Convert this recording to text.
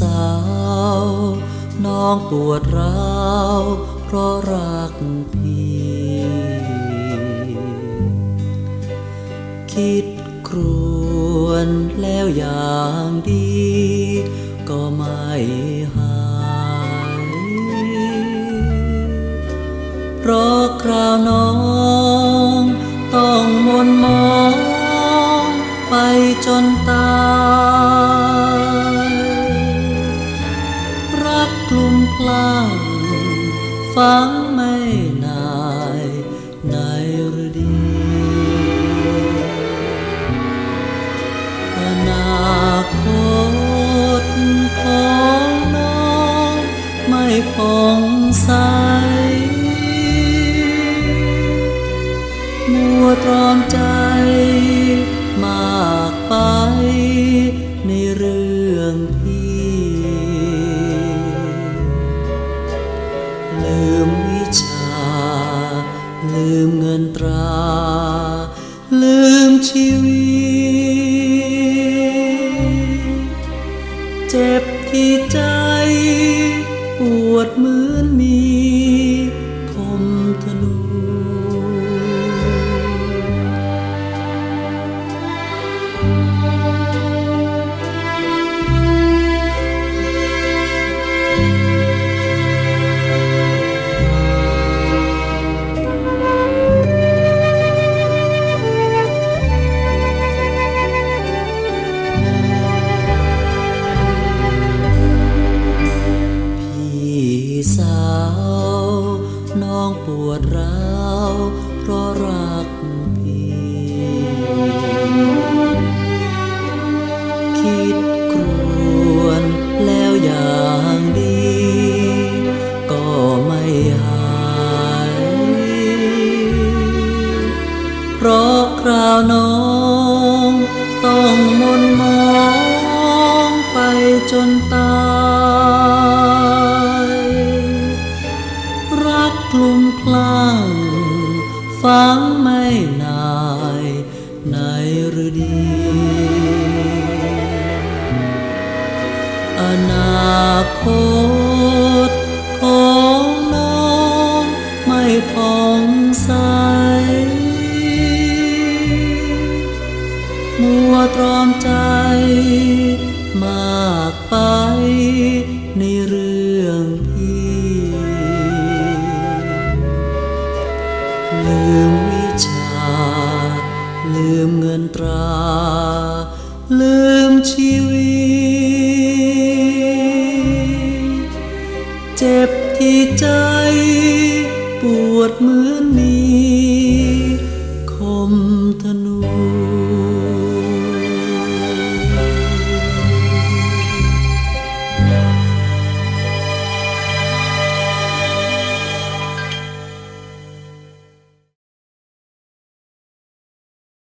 สาว น้องปวดร้าว เพราะรักพี่ คิดครวนแล้วอย่างดี ก็ไม่หาย เพราะคราวน้อง ต้องมนมอง ไปจนตาย ลุ่มกล้างฟังไม่นายในฤดีอนาคตของน้องไม่ผ่องใสมัวตรอมใจมากไปในเรื่องพี่ ลืมเงินตรา ลืมชีวิต เจ็บที่ใจ ปวดเหมือนมีาว น้องปวดร้าว เพราะรักพี่ คิดครวนแล้วอย่างดี ก็ไม่หาย เพราะคราวน้องต้องมน นายในฤดีอนาคตของน้องไม่ผ่องใส มัวตรอมใจมากไป ลืมวิชา ลืมเงินตรา ลืมชีวิต เจ็บที่ใจ ปวดเหมือนมีคมธนู